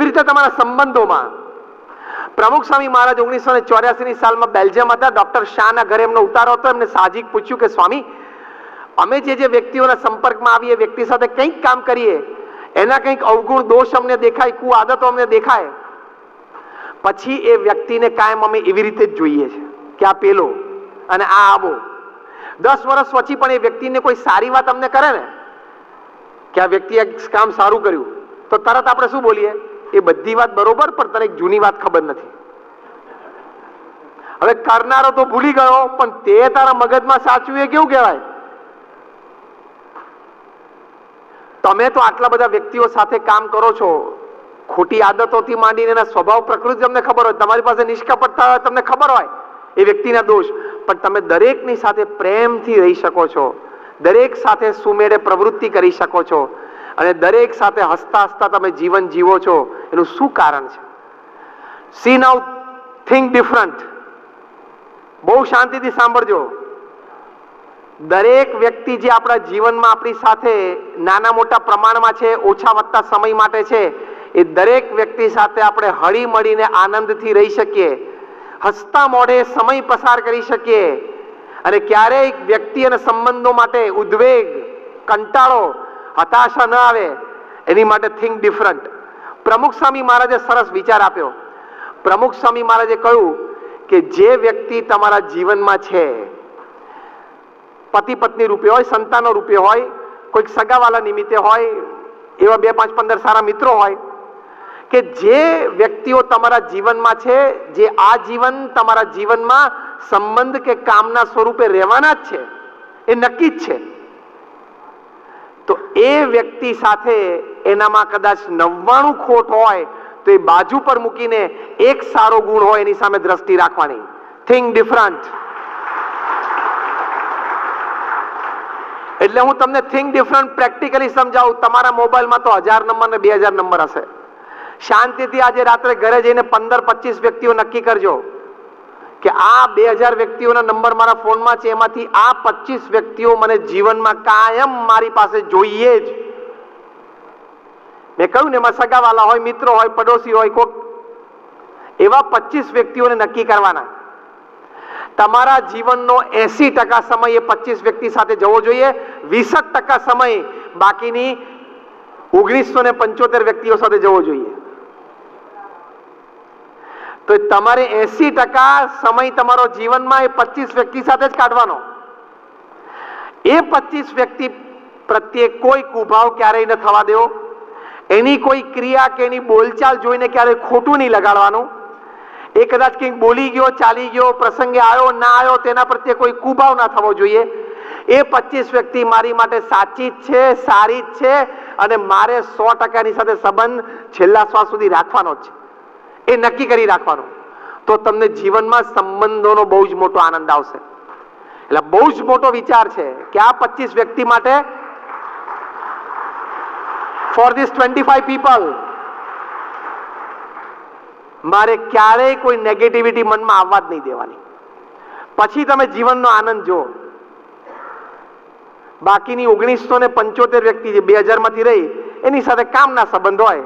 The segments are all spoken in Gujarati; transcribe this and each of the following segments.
એવી રીતે તમારા સંબંધોમાં? પ્રમુખ સ્વામી મહારાજ ઓગણીસો ને ચોર્યાસીની સાલમાં બેલ્જિયમ હતા. ડોક્ટર શાહના ઘરે એમનો ઉતારો હતો. એમને સાહજિક પૂછ્યું કે, સ્વામી, અમે જે જે વ્યક્તિઓના સંપર્કમાં આવીએ, વ્યક્તિ સાથે કંઈક કામ કરીએ, એના કંઈક અવગુણ દોષ અમને દેખાય કુ આદતો અમને દેખાય, પછી એ વ્યક્તિને કાયમ અમે એવી રીતે જ જોઈએ છે કે આ પેલો અને આ આવો. દસ વર્ષ પછી પણ એ વ્યક્તિને કોઈ સારી વાત અમને કરે ને? કે આ વ્યક્તિએ કામ સારું કર્યું, તો તરત આપણે શું બોલીએ? એ બધી વાત બરોબર, પણ તને એક જૂની વાત ખબર નથી. હવે કરનારો તો ભૂલી ગયો, પણ તે તારા મગજમાં સાચું એ કેવું કહેવાય? તમે તો આટલા બધા વ્યક્તિઓ સાથે કામ કરો છો, ખોટી આદતોથી માંડીને એના સ્વભાવ પ્રકૃતિ તમને ખબર હોય, તમારી પાસે નિષ્કપટતા હોય, તમને ખબર હોય એ વ્યક્તિના દોષ. પણ તમે દરેકની સાથે પ્રેમથી રહી શકો છો, દરેક સાથે સુમેળે પ્રવૃત્તિ કરી શકો છો, અને દરેક સાથે હસતા હસતા તમે જીવન જીવો છો. એનું શું કારણ છે? સી નાઉ થિંક ડિફરન્ટ બહુ શાંતિથી સાંભળજો. દરેક વ્યક્તિ જે આપણા જીવનમાં આપણી સાથે નાના મોટા પ્રમાણમાં છે, ઓછા વધતા સમય માટે છે, એ દરેક વ્યક્તિ સાથે આપણે હળી મળીને આનંદથી રહી શકીએ. હસતા મોઢે સમય પસાર કરી શકીએ. અને ક્યારેય વ્યક્તિ અને સંબંધો માટે ઉદ્વેગ, કંટાળો, હતાશા ન આવે. એની માટે થિંક ડિફરન્ટ પ્રમુખ સ્વામી મહારાજે સરસ વિચાર આપ્યો. પ્રમુખ સ્વામી મહારાજે કહ્યું કે જે વ્યક્તિ તમારા જીવનમાં છે, પતિ પત્ની રૂપે હોય, સંતાનો રૂપે હોય, કોઈક સગાવાલા નિમિત્તે હોય, એવા બે પાંચ પંદર સારા મિત્રો હોય, કે જે વ્યક્તિઓ તમારા જીવનમાં છે, જે આ જીવન તમારા જીવનમાં સંબંધ કે કામના સ્વરૂપે રહેવાના જ છે, એ નક્કી જ છે. તો એ વ્યક્તિ સાથે એનામાં કદાચ નવ્વાણું ખોટ હોય તો એ બાજુ પર મૂકીને એક સારો ગુણ હોય એની સામે દ્રષ્ટિ રાખવાની. થિંક ડિફરન્ટ એટલે હું તમને થિંક ડિફરન્ટ પ્રેક્ટિકલી સમજાવું. તમારા મોબાઈલમાં તો હજાર નંબર ને બે હજાર નંબર હશે. શાંતિથી આજે રાત્રે ઘરે જઈને પંદર પચીસ વ્યક્તિઓ નક્કી કરજો કે આ બે હજાર વ્યક્તિઓના નંબર મારા ફોનમાં છે. એમાંથી આ પચીસ વ્યક્તિઓ મને જીવનમાં કાયમ મારી પાસે જોઈએ જ. મેં કહ્યું ને એમાં સગાવાલા હોય, મિત્રો હોય, પડોશી હોય, કોક, એવા પચીસ વ્યક્તિઓને નક્કી કરવાના. તમારા જીવનનો એસી ટકા સમય એ પચીસ વ્યક્તિ સાથે જવો જોઈએ વીસ ટકા સમય બાકીની ઓગણીસો ને પંચોતેર વ્યક્તિઓ સાથે જવો જોઈએ. તો તમારે એસી ટકા સમય તમારો જીવનમાં એ પચીસ વ્યક્તિ સાથે જ કાઢવાનો. એ પચીસ વ્યક્તિ પ્રત્યે કોઈ કુભાવ ક્યારેય ન થવા દેવો. એની કોઈ ક્રિયા કે એની બોલચાલ જોઈને ક્યારેય ખોટું નહીં લગાડવાનું? એ કદાચ કંઈક બોલી ગયો, ચાલી ગયો, પ્રસંગે આવ્યો, ના આવ્યો, તેના પ્રત્યે કોઈ કુભાવ ના થવો જોઈએ. એ પચીસ વ્યક્તિ મારી માટે સાચી જ છે, સારી જ છે, અને મારે સો ટકાની સાથે સંબંધ છેલ્લા શ્વાસ સુધી રાખવાનો જ છે. એ નક્કી કરી રાખવાનો. તો તમને જીવનમાં સંબંધોનો બહુ જ મોટો આનંદ આવશે. એટલે બહુ જ મોટો વિચાર છે કે આ પચીસ વ્યક્તિ માટે for this twenty five people મારે ક્યારેય કોઈ નેગેટિવિટી મનમાં આવવા જ નહીં દેવાની. પછી તમે જીવનનો આનંદ જુઓ. બાકીની ઓગણીસો ને પંચોતેર વ્યક્તિ જે બે હજારમાંથી રહી, એની સાથે કામના સંબંધ હોય.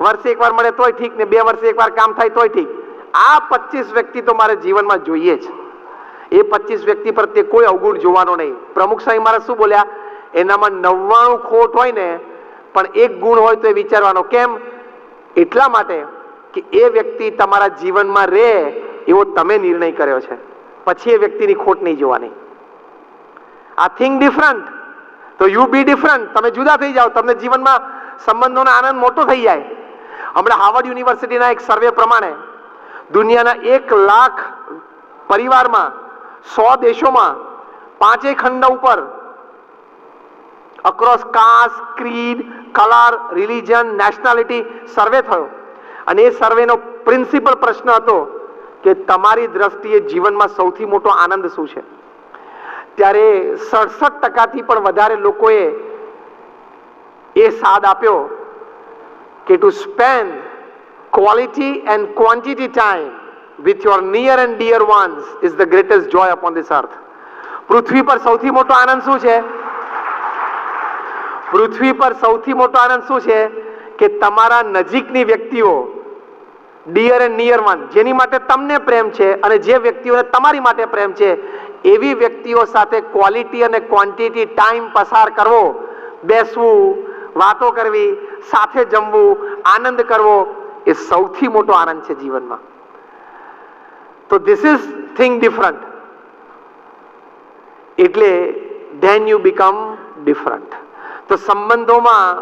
વર્ષે એકવાર મળે તોય ઠીક ને બે વર્ષે એકવાર કામ થાય તોય ઠીક. આ પચીસ વ્યક્તિ તો મારે જીવનમાં જોઈએ જ. એ પચીસ વ્યક્તિ પ્રત્યે કોઈ અવગુણ જોવાનો નહીં. પ્રમુખ સાહેબ મારા શું બોલ્યા? એનામાં નવ્વાણું ખોટ હોય ને પણ એક ગુણ હોય તો એ વિચારવાનો. કેમ? એટલા માટે કે એ વ્યક્તિ તમારા જીવનમાં રહે એવો તમે નિર્ણય કર્યો છે. પછી એ વ્યક્તિની ખોટ નહીં જોવાની. આ થિંક ડિફરન્ટ. તો યુ બી ડિફરન્ટ. તમે જુદા થઈ જાઓ. તમને જીવનમાં સંબંધોનો આનંદ મોટો થઈ જાય. હમણાં હાર્વર્ડ યુનિવર્સિટીના એક સર્વે પ્રમાણે દુનિયાના એક લાખ પરિવારમાં સો દેશોમાં પાંચેય ખંડ ઉપર across caste creed colour religion nationality survey થયો. અને એ સર્વેનો પ્રિન્સિપલ પ્રશ્ન હતો કે તમારી દ્રષ્ટિએ જીવનમાં સૌથી મોટો આનંદ શું છે? ત્યારે સડસઠ ટકાથી પણ વધારે લોકોએ એ સાદ આપ્યો કે to spend quality and quantity time with your near and dear ones is the greatest joy upon this earth પૃથ્વી પર સૌથી મોટો આનંદ શું છે? પૃથ્વી પર સૌથી મોટો આનંદ શું છે? કે તમારા નજીકની વ્યક્તિઓ ડિયર એન્ડ નિયર વન જેની માટે તમને પ્રેમ છે અને જે વ્યક્તિઓને તમારી માટે પ્રેમ છે, એવી વ્યક્તિઓ સાથે ક્વોલિટી અને ક્વોન્ટિટી ટાઈમ પસાર કરવો, બેસવું, વાતો કરવી, સાથે જમવું, આનંદ કરવો, એ સૌથી મોટો આનંદ છે જીવનમાં. તો ધીસ ઇઝ થિંગ ડિફરન્ટ એટલે ધેન યુ બીકમ ડિફરન્ટ તો સંબંધોમાં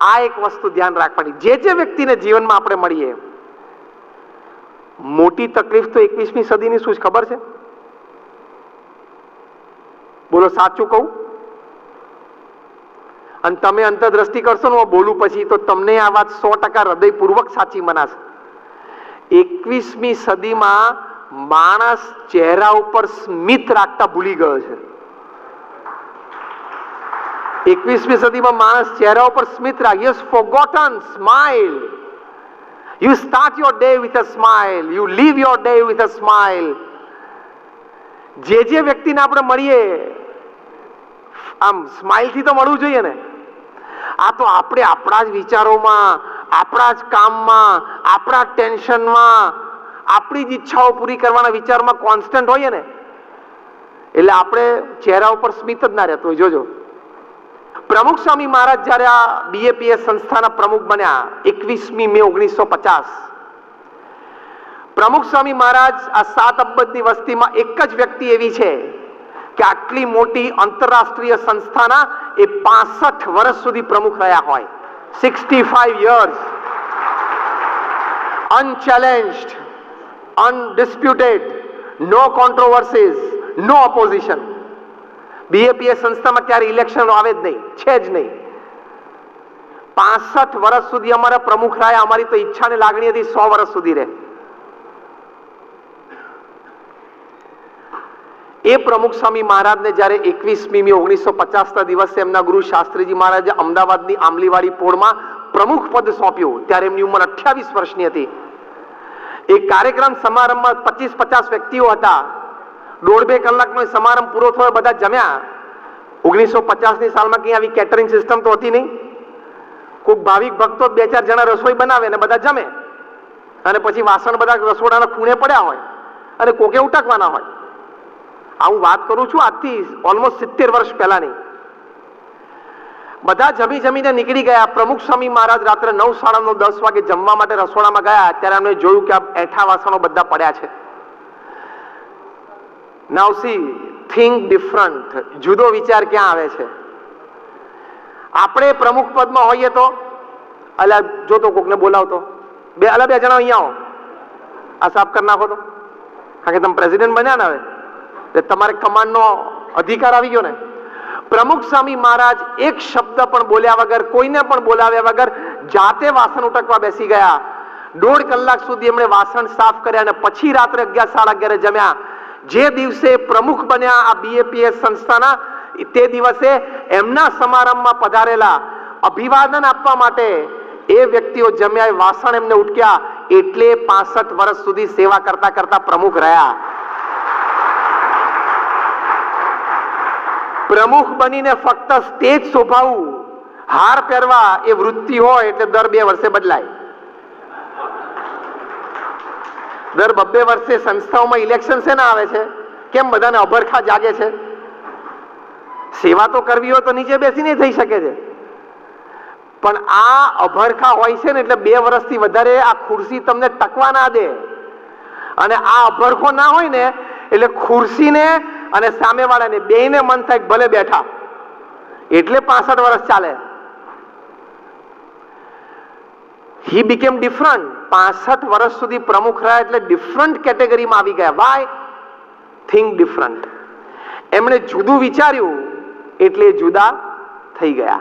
આ એક વસ્તુ ધ્યાન રાખવાની. જે જે વ્યક્તિને જીવનમાં આપણે મળીએ, મોટી તકલીફ તો એકવીસમી સદીની શું ખબર છે? બોલો, સાચું કહું? અને તમે અંતરદ્રષ્ટિ કરશો ને બોલું પછી તો તમને આ વાત સો ટકા હૃદયપૂર્વક સાચી મનાશે. એકવીસમી સદીમાં માણસ ચહેરા ઉપર સ્મિત રાખતા ભૂલી ગયો છે. એકવીસમી સદીમાં માણસ ચહેરા ઉપર સ્મિત રાખ. You forgotten smile you start your day with a smile you leave your day with a smile જે જે વ્યક્તિને આપણે મળીએ, આમ સ્માઇલથી તો મળવું જોઈએ ને. આ તો આપણે આપણા જ વિચારોમાં, આપણા જ કામમાં, આપણા ટેન્શનમાં, આપણી જ ઈચ્છાઓ પૂરી કરવાના વિચારમાં કોન્સ્ટન્ટ હોઈએ ને. એટલે આપણે ચહેરા ઉપર સ્મિત જ ના રહેતું જોજો. પ્રમુખ સ્વામી મહારાજ જ્યારે આ બીએપીએસ સંસ્થાના પ્રમુખ બન્યા, એકવીસમી મે ઓગણીસો પચાસ. પ્રમુખ સ્વામી મહારાજ આ સાત અબજની વસ્તીમાં એક જ વ્યક્તિ એવી છે કે આટલી મોટી આંતરરાષ્ટ્રીય સંસ્થાના એ પાસઠ વર્ષ સુધી પ્રમુખ રહ્યા હોય. Sixty five years. Unchallenged undisputed no controversies no opposition BAPS સંસ્થામાં ક્યારે ઇલેક્શન આવે જ નહીં, છે જ નહીં. પાસઠ વર્ષ સુધી અમારા પ્રમુખ રહ્યા અમારી તો ઈચ્છા ને લાગણી હતી સો વર્ષ સુધી રહે. એ પ્રમુખ સ્વામી મહારાજને જ્યારે એકવીસમી મી ઓગણીસો પચાસના દિવસે એમના ગુરુ શાસ્ત્રીજી મહારાજે અમદાવાદની આંબલીવાડી પોળમાં પ્રમુખ પદ સોંપ્યું, ત્યારે એમની ઉંમર અઠ્યાવીસ વર્ષની હતી. એ કાર્યક્રમ સમારંભમાં પચીસ પચાસ વ્યક્તિઓ હતા. દોઢ બે કલાકનો સમારંભ પૂરો થયો, બધા જમ્યા. ઓગણીસો પચાસની સાલમાં કઈ આવી કેટરિંગ સિસ્ટમ તો હતી નહીં. કોઈક ભાવિક ભક્તો બે ચાર જણા રસોઈ બનાવે અને બધા જમે. અને પછી વાસણ બધા રસોડાના ખૂણે પડ્યા હોય અને કોકે ઉટકવાના હોય. આ હું વાત કરું છું આજથી ઓલમોસ્ટ સિત્તેર વર્ષ પહેલાની. બધા જમી જમીને નીકળી ગયા. પ્રમુખ સ્વામી મહારાજ રાત્રે નવ, સાડા નવ, દસ વાગે જમવા માટે રસોડામાં ગયા. ત્યારે અમે જોયું કે આ એઠા વાસણો બધા પડ્યા છે. નાવ સી થિંક ડિફરન્ટ જુદો વિચાર ક્યાં આવે છે? આપણે પ્રમુખ પદમાં હોઈએ તો, અલા જોતો કોકને બોલાવતો. બે, અલા, બે જણા અહીંયા આવો. આ સાફ કરી નાખો તો. કારણ કે તમે પ્રેસિડેન્ટ બન્યા ને હવે. એટલે તમારે કમાન્ડનો અધિકાર આવી ગયો ને. પ્રમુખ સ્વામી મહારાજ એક શબ્દ પણ બોલ્યા વગર, કોઈને પણ બોલાવ્યા વગર, જાતે વાસણ ઉટકવા બેસી ગયા. દોઢ કલાક સુધી એમણે વાસણ સાફ કર્યા અને પછી રાત્રે અગિયાર, સાડા અગિયારે જમ્યા. જે દિવસે પ્રમુખ બન્યા આ બીએપીએસ સંસ્થાના, તે દિવસે એમના સમારંભમાં પધારેલા અભિવાદન આપવા માટે એ વ્યક્તિઓ જમ્યા વાસણ એમને ઉટક્યા. એટલે પાસઠ વર્ષ સુધી સેવા કરતા કરતા પ્રમુખ રહ્યા. પ્રમુખ બનીને ફક્ત સ્ટેજ શોભાવું, હાર પહેરવા એ વૃત્તિ હોય એટલે દર બે વર્ષે બદલાય. દર બબ્બે વર્ષે સંસ્થાઓમાં ઇલેક્શન છે ને આવે છે? કેમ બધાને અભરખા જાગે છે? સેવા તો કરવી હોય તો નીચે બેસીને થઈ શકે છે. પણ આ અભરખા હોય છે ને એટલે બે વર્ષથી વધારે આ ખુરશી તમને ટકવા ના દે. અને આ અભરખો ના હોય ને એટલે ખુરશીને અને સામેવાળાને બેયને મન થાય ભલે બેઠા. એટલે પાસઠ વર્ષ ચાલે. હી બીકેમ ડિફરન્ટ પાસઠ વર્ષ સુધી પ્રમુખ રહ્યા એટલે ડિફરન્ટ કેટેગરીમાં આવી ગયા. વાય થિંક ડિફરન્ટ એમણે જુદું વિચાર્યું એટલે જુદા થઈ ગયા.